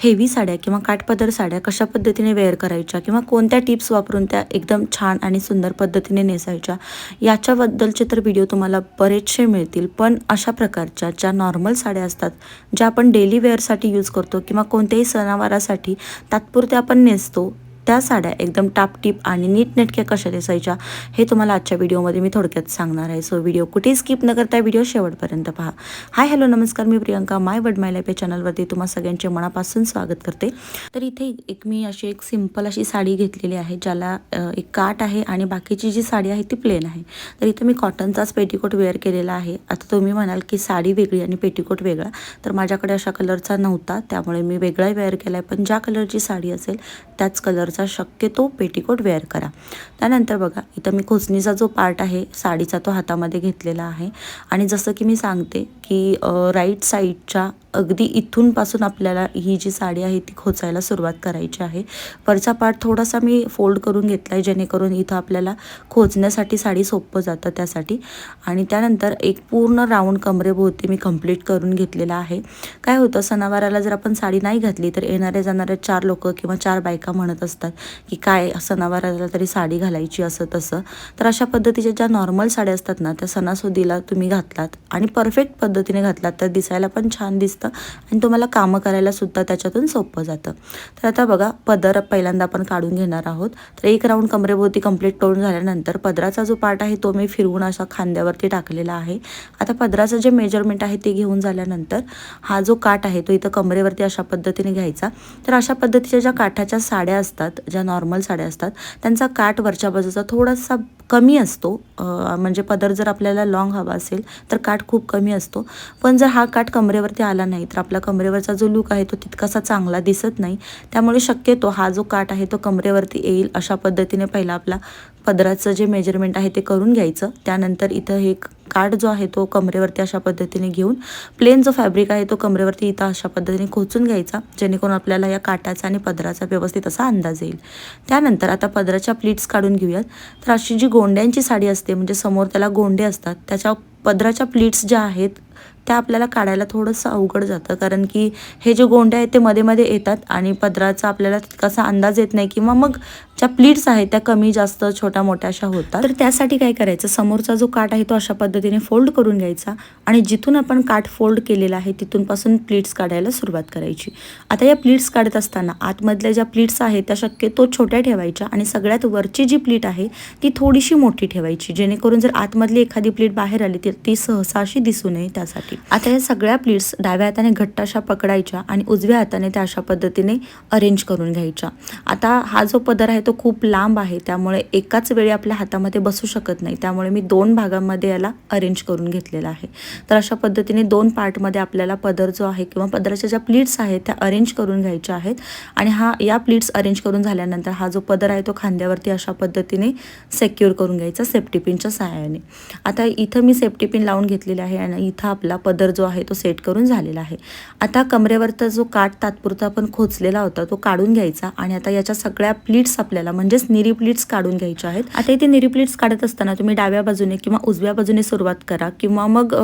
Heavy साड्या किंवा काठपदर साड्या कशा पद्धतीने वेअर करायच्या किंवा कोणत्या टिप्स वापरून त्या एकदम छान आणि सुंदर पद्धतीने नेसायच्या याच्याबद्दलचे तर व्हिडिओ तुम्हाला बरेचसे मिळतील. पण अशा प्रकारच्या ज्या नॉर्मल साड्या असतात ज्या आपण डेली वेअरसाठी यूज करतो किंवा कोणत्याही सणावारासाठी तात्पुरत्या आपण नेसतो त्या साड्या एकदम टापटीप आणि नीटनेटक्या कशा दिसायच्या हे तुम्हाला आजच्या व्हिडिओमध्ये मी थोडक्यात सांगणार आहे. सो व्हिडिओ कुठेही स्किप न करता व्हिडिओ शेवटपर्यंत पहा. हाय हॅलो नमस्कार मी प्रियंका. माय वड माय लाईफ या चॅनलवरती तुम्हा सगळ्यांचे मनापासून स्वागत करते. तर इथे एक मी अशी एक सिंपल अशी साडी घेतलेली आहे ज्याला एक काठ आहे आणि बाकीची जी साडी आहे ती प्लेन आहे. तर इथे मी कॉटनचाच पेटीकोट वेअर केलेला आहे. आता तुम्ही म्हणाल की साडी वेगळी आणि पेटीकोट वेगळा. तर माझ्याकडे अशा कलरचा नव्हता. त्यामुळे मी वेगळा वेअर केला आहे पण ज्या कलरची साडी असेल त्याच कलरचा शक्यतो पेटीकोट वेअर करा. त्यानंतर बघा इथं मी खोचणीचा जो पार्ट आहे साडीचा तो हातामध्ये घेतलेला आहे. आणि जसं की मी सांगते की राईट साईडच्या अगदी इथूनपासून आपल्याला ही जी साडी आहे ती खोचायला सुरुवात करायची आहे. वरचा पार्ट थोडासा मी फोल्ड करून घेतला आहे जेणेकरून इथं आपल्याला खोचण्यासाठी साडी सोपं जातं त्यासाठी. आणि त्यानंतर एक पूर्ण राऊंड कमरेभोवती मी कंप्लीट करून घेतलेला आहे. काय होतं सणावाराला जर आपण साडी नाही घातली तर येणाऱ्या जाणाऱ्या चार लोक किंवा चार बायका म्हणत असतात की काय सणावाराला तरी साडी घालायची असं तसं. तर अशा पद्धतीच्या ज्या नॉर्मल साड्या असतात ना त्या सणासुदीला तुम्ही घातलात आणि परफेक्ट पद्धतीने घातलात तर दिसायला पण छान दिसतं आणि तुम्हाला कामं करायलासुद्धा त्याच्यातून सोपं जातं. तर आता बघा पदर पहिल्यांदा आपण काढून घेणार आहोत. तर एक राऊंड कमरेभोवती कंप्लीट करून झाल्यानंतर पदराचा जो पार्ट आहे तो मी फिरवून असा खांद्यावरती टाकलेला आहे. आता पदराचं जे मेजरमेंट आहे ते घेऊन झाल्यानंतर हा जो काठ आहे तो इथं कमरेवरती अशा पद्धतीने घ्यायचा. तर अशा पद्धतीच्या ज्या काठाच्या साड्या असतात ज्या नॉर्मल साड्या असतात त्यांचा काठ वरच्या बाजूचा थोडासा कमी असतो. म्हणजे पदर जर आपल्याला लाँग हवा असेल तर काठ खूप कमी असतो. पण जर हा काठ कमरेवरती आला नाही तर आपला कमरेवरचा जो लूक आहे तो तितकासा चांगला दिसत नाही. त्यामुळे शक्यतो हा जो काठ आहे तो कमरेवरती येईल अशा पद्धतीने पहिला आपला पदराचं जे मेजरमेंट आहे ते करून घ्यायचं. त्यानंतर इथं हे काठ जो आहे तो कमरेवरती अशा पद्धतीने घेऊन प्लेन जो फॅब्रिक आहे तो कमरेवरती इथं अशा पद्धतीने खोचून घ्यायचा जेणेकरून आपल्याला या काठाचा आणि पदराचा व्यवस्थित असा अंदाज येईल. त्यानंतर आता पदराच्या प्लीट्स काढून घेऊयात. तर अशी जी गोंड्यांची साडी असते म्हणजे समोर त्याला गोंडे असतात त्याच्या पदराच्या प्लीट्स ज्या आहेत त्या आपल्याला काढायला थोडंसं अवघड जातं. कारण की हे जे गोंडे आहेत ते मध्ये मध्ये येतात आणि पदराचा आपल्याला तितकासा अंदाज येत नाही किंवा मग ज्या प्लीट्स आहेत त्या कमी जास्त छोट्या मोठ्या अशा होतात. तर त्यासाठी काय करायचं? समोरचा जो काठ आहे तो अशा पद्धतीने फोल्ड करून घ्यायचा आणि जिथून आपण काठ फोल्ड केलेला आहे तिथूनपासून प्लीट्स काढायला सुरुवात करायची. आता या प्लीट्स काढत असताना आतमधल्या ज्या प्लीट्स आहेत त्या शक्यतो छोट्या ठेवायच्या आणि सगळ्यात वरची जी प्लीट आहे ती थोडीशी मोठी ठेवायची. जेणेकरून जर आतमधली एखादी प्लीट बाहेर आली ती ती सहसा अशी दिसू नये त्यासाठी. आता या सगळ्या प्लीट्स डाव्या हाताने घट्ट अशा पकडायच्या आणि उजव्या हाताने त्या अशा पद्धतीने अरेंज करून घ्यायच्या. आता हा जो पदर आहे तो खूप लांब आहे त्यामुळे एकाच वेळी आपल्या हातामध्ये बसू शकत नाही. त्यामुळे मी दोन भागांमध्ये याला अरेंज करून घेतलेला आहे. तर अशा पद्धतीने दोन पार्टमध्ये आपल्याला पदर जो आहे किंवा पदराच्या ज्या प्लीट्स आहेत त्या अरेंज करून घ्यायच्या आहेत. आणि हा या प्लीट्स अरेंज करून झाल्यानंतर हा जो पदर आहे तो खांद्यावरती अशा पद्धतीने सेक्युअर करून घ्यायचा सेफ्टी पिनच्या सहाय्याने. आता इथं मी सेफ्टी पिन लावून घेतलेली आहे आणि इथं आपला पदर जो आहे तो सेट करून झालेला आहे. आता कमरेवरचा जो काठ तात्पुरता आपण खोचलेला होता तो काढून घ्यायचा आणि आता याच्या सगळ्या प्लीट्स आपल्याला म्हणजेच निरी प्लीट्स काढून घ्यायच्या आहेत. आता इथे निरी प्लीट्स काढत असताना तुम्ही डाव्या बाजूने किंवा उजव्या बाजूने सुरुवात करा किंवा मग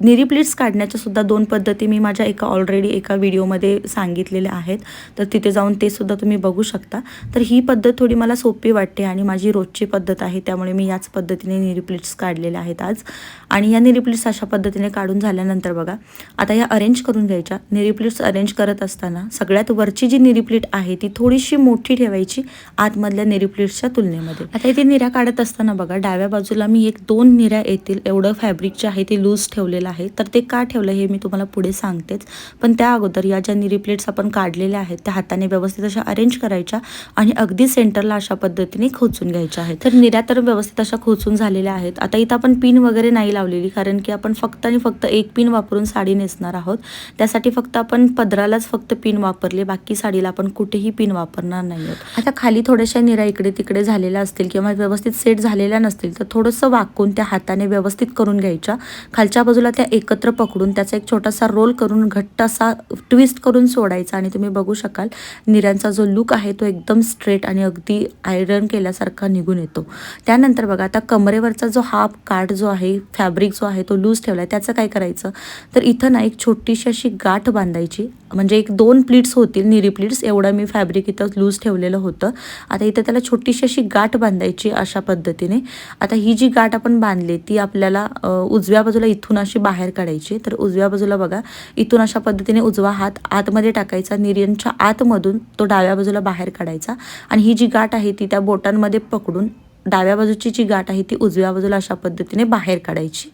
निरी प्लीट्स काढण्याच्या सुद्धा दोन पद्धती मी माझ्या एका ऑलरेडी एका व्हिडिओमध्ये सांगितलेल्या आहेत. तर तिथे जाऊन ते सुद्धा तुम्ही बघू शकता. तर ही पद्धत थोडी मला सोपी वाटते आणि माझी रोजची पद्धत आहे त्यामुळे मी याच पद्धतीने निरीप्लेट्स काढलेल्या आहेत आज. आणि या निरप्लेट्स अशा पद्धतीने काढून झाल्यानंतर बघा आता या अरेंज करून घ्यायच्या. निरप्लीट्स अरेंज करत असताना सगळ्यात वरची जी निरी आहे ती थोडीशी मोठी ठेवायची आतमधल्या निरिप्लिट्सच्या तुलनेमध्ये. आता इथे निऱ्या काढत असताना बघा डाव्या बाजूला मी एक दोन निऱ्या येतील एवढं फॅब्रिक जे आहे ते लूज ठेवलेलं आहे. तर ते का ठेवलं हे मी तुम्हाला पुढे सांगतेच. पण त्या अगोदर या ज्या निरी प्लेट्स आपण काढलेल्या आहेत त्या हाताने व्यवस्थित अशा अरेंज करायच्या आणि अगदी सेंटरला अशा पद्धतीने खोचून घ्यायच्या आहेत. तर निऱ्या तर व्यवस्थित अशा खोचून झालेल्या आहेत. आता इथं आपण पिन वगैरे नाही लावलेली कारण की आपण फक्त आणि फक्त एक पिन वापरून साडी नेसणार आहोत. त्यासाठी फक्त आपण पदरालाच फक्त पिन वापरले बाकी साडीला आपण कुठेही पिन वापरणार नाही आहोत. आता खाली थोड्याशा निरा इकडे तिकडे झालेल्या असतील किंवा व्यवस्थित सेट झालेल्या नसतील तर थोडंसं वाकून त्या हाताने व्यवस्थित करून घ्यायच्या. खालच्या बाजूला त्या एकत्र पकडून त्याचा एक छोटासा रोल करून घट्ट असा ट्विस्ट करून सोडायचा आणि तुम्ही बघू शकाल निऱ्यांचा जो लुक आहे तो एकदम स्ट्रेट आणि अगदी आयरन केल्यासारखा निघून येतो. त्यानंतर बघा आता कमरेवरचा जो हाफ काठ जो आहे फॅब्रिक जो आहे तो लूज ठेवला आहे त्याचं काय करायचं? तर इथं ना एक छोटीशी अशी गाठ बांधायची म्हणजे एक दोन प्लीट्स होतील निरी प्लीट्स एवढं मी फॅब्रिक इथं लूज ठेवलेलं होतं. आता इथं त्याला छोटीशी अशी गाठ बांधायची अशा पद्धतीने. आता ही जी गाठ आपण बांधली ती आपल्याला उजव्या बाजूला इथून अशी बाहेर काढायची. तर उजव्या बाजूला बघा इथून अशा पद्धतीने उजवा हात आतमध्ये टाकायचा. निर्यनच्या आतमधून तो डाव्या बाजूला बाहेर काढायचा. आणि ही जी गाठ आहे ती त्या बोटांमध्ये पकडून डाव्या बाजूची जी गाठ आहे ती उजव्या बाजूला अशा पद्धतीने बाहेर काढायची.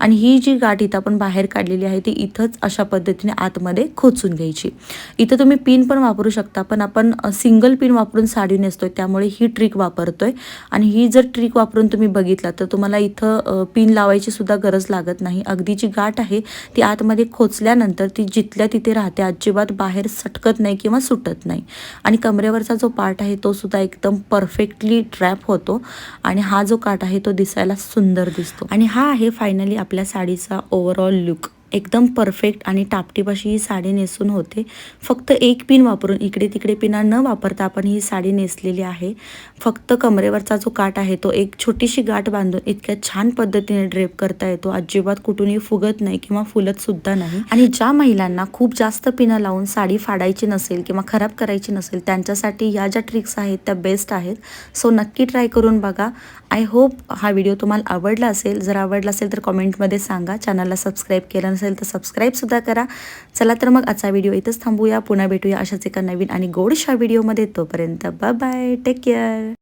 आणि ही जी गाठ इथं आपण बाहेर काढलेली आहे ती इथंच अशा पद्धतीने आतमध्ये खोचून घ्यायची. इथं तुम्ही पिन पण वापरू शकता पण आपण सिंगल पिन वापरून साडी नेसतोय त्यामुळे ही ट्रिक वापरतोय. आणि ही जर ट्रिक वापरून तुम्ही बघितला तर तुम्हाला इथं पिन लावायची सुद्धा गरज लागत नाही. अगदी जी गाठ आहे ती आतमध्ये खोचल्यानंतर ती जिथल्या तिथे राहते अजिबात बाहेर सटकत नाही किंवा सुटत नाही. आणि कमरेवरचा जो पार्ट आहे तो सुद्धा एकदम परफेक्टली ट्रॅप होतो. आणि हा जो काठ आहे तो दिसायला सुंदर दिसतो. आणि हा आहे फायनली आपल्या साडीचा ओव्हरऑल लुक एकदम परफेक्ट आणि टापटीप अशी ही साडी नेसून होते. फक्त एक पिन वापरून इकडे तिकडे पिना न वापरता आपण ही साडी नेसलेली आहे. फक्त कमरेवरचा जो काठ आहे तो एक छोटीशी गाठ बांधून इतक्या छान पद्धतीने ड्रेप करता येतो. अजिबात कुठूनही फुगत नाही किंवा फुलत सुद्धा नाही. आणि ज्या महिलांना खूप जास्त पिनं लावून साडी फाडायची नसेल किंवा खराब करायची नसेल त्यांच्यासाठी या ज्या ट्रिक्स आहेत त्या बेस्ट आहेत. सो नक्की ट्राय करून बघा. आय होप हा व्हिडिओ तुम्हाला आवडला असेल. जर आवडला असेल तर कॉमेंटमध्ये सांगा. चॅनलला सबस्क्राईब केलं नसेल तर सबस्क्राईबसुद्धा करा. चला तर मग आजचा व्हिडिओ इथंच थांबूया. पुन्हा भेटूया अशाच एका नवीन आणि गोडशा व्हिडिओमध्ये तोपर्यंत बाय बाय टेक केअर